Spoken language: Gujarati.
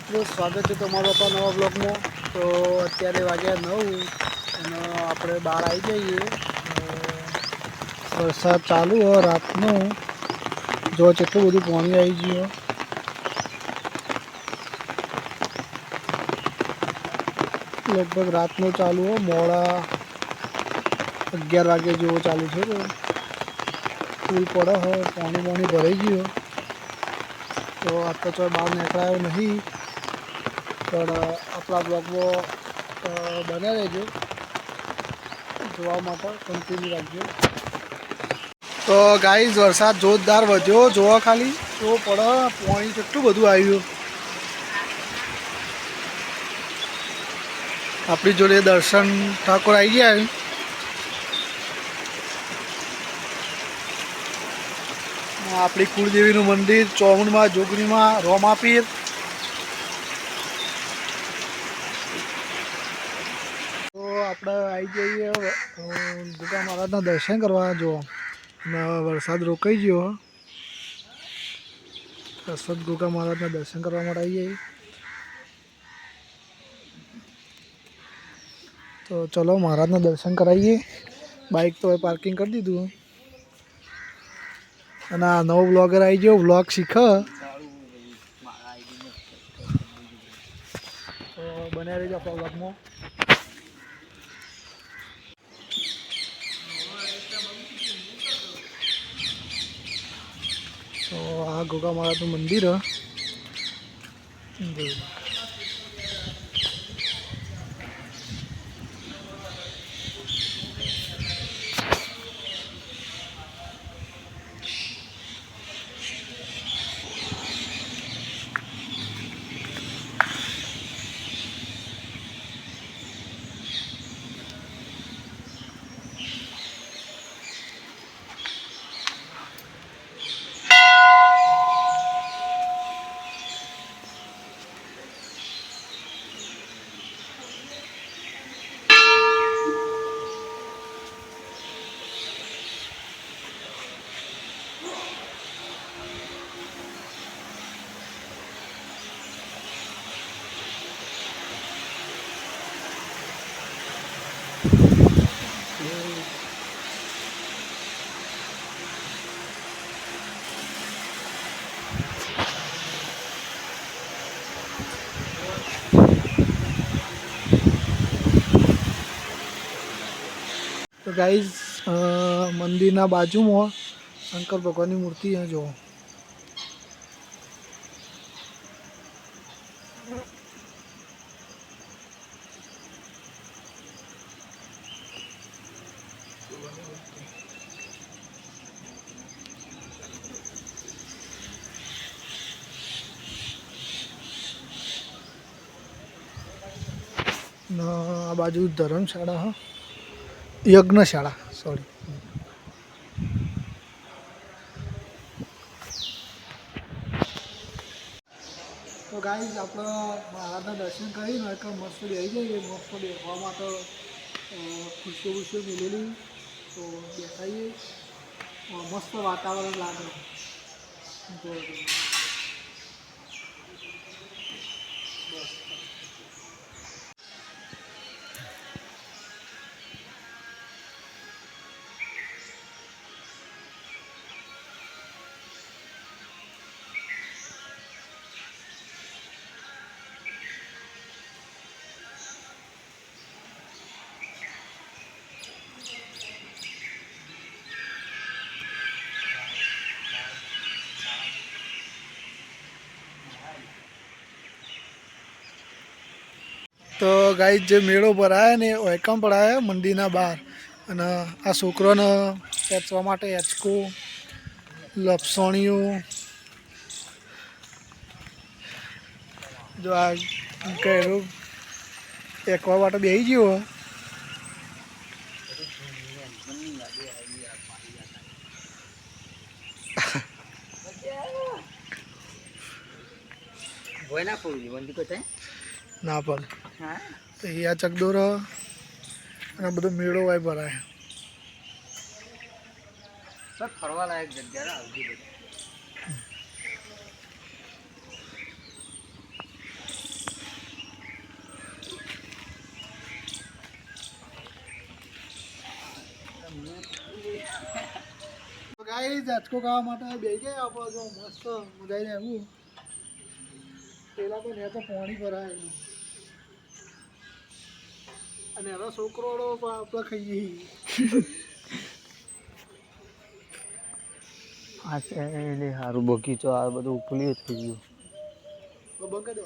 મિત્રો, સ્વાગત છે તમારો આપણા નવા બ્લોગમાં તો અત્યારે વાગ્યા નવ અને આપણે બહાર આવી જઈએ. વરસાદ ચાલુ હોય રાતનું. જો કેટલું બધું પાણી આવી ગયું લગભગ રાતનું ચાલુ હોય મોડા અગિયાર વાગે જેવો ચાલુ છે ફૂલ પડે હોય પાણી પાણી ભરાઈ ગયું તો આ તો બહાર નીકળાયો નહીં. પણ આપણા બ્લોગમાં બને રહેજો. જોવા માટે કન્ટિન્યુ રાખજો. તો ગાઈઝ વરસાદ જોરદાર વધ્યો. જોવા ખાલી. તો પડે પાણી કેટલું બધું આવ્યું આપણી જોડે દર્શન ઠાકોર આવી ગયા આપણી કુળદેવીનું મંદિર, ચોમુંડમાં જોગણીમાં રોમાપીર તો આપણે આવી જઈએ અ, મહારાજના દર્શન કરવા જો. વરસાદ રોકાઈ ગયો. વરસાદ ગુગા મહારાજના દર્શન કરવા માટે આવી જઈએ. તો ચલો મહારાજના દર્શન કરાવીએ. બાઇક તો પાર્કિંગ કરી દીધું. અને આ નવો બ્લોગર આવી ગયો વ્લોગ શીખ. તો બન્યા રહેજો આપણા બ્લોગમાં તો આ ગોગા માળાનું મંદિર હ. તો ગાઈઝ મંદિરના બાજુમાં શંકર ભગવાનની મૂર્તિ અહીંયા જુઓ. આ બાજુ ધર્મશાળા હા. યજ્ઞશાળા સોરી તો ગાઈઝ આપણે મહારાજના દર્શન કરીને એક મસ્ત બેસી જઈએ મસ્ત બેસવા માટે અ, ખુરશીઓ ખુરશીઓ મિલેલી તો બેસાઈએ અ, મસ્ત વાતાવરણ લાગે તો ગાઈ જે મેળો ભરાય ને વૈકમ પડાય મંદિરના બહાર અને આ છોકરોને વેચવા માટે એચકું લપસણીઓ. જો આ કહેલું એકવા માટે બેસી ગયો. ના પણ તો અહીંયા ચકડોરો અને બધો મેળો હોય ભરાય. ફરવા લાયક જગ્યા ગાઈ ઝાચકો ખાવા માટે બે ગયા આપણે જો મસ્ત મજા આવી આવ્યું પેલા તો ને તો પાણી ભરાય. અને એનો છોકરો આપણે ખાઈએ. આ છે એટલે સારું બગીચો આ બધું ઉપલ્યું થઈ ગયું. દો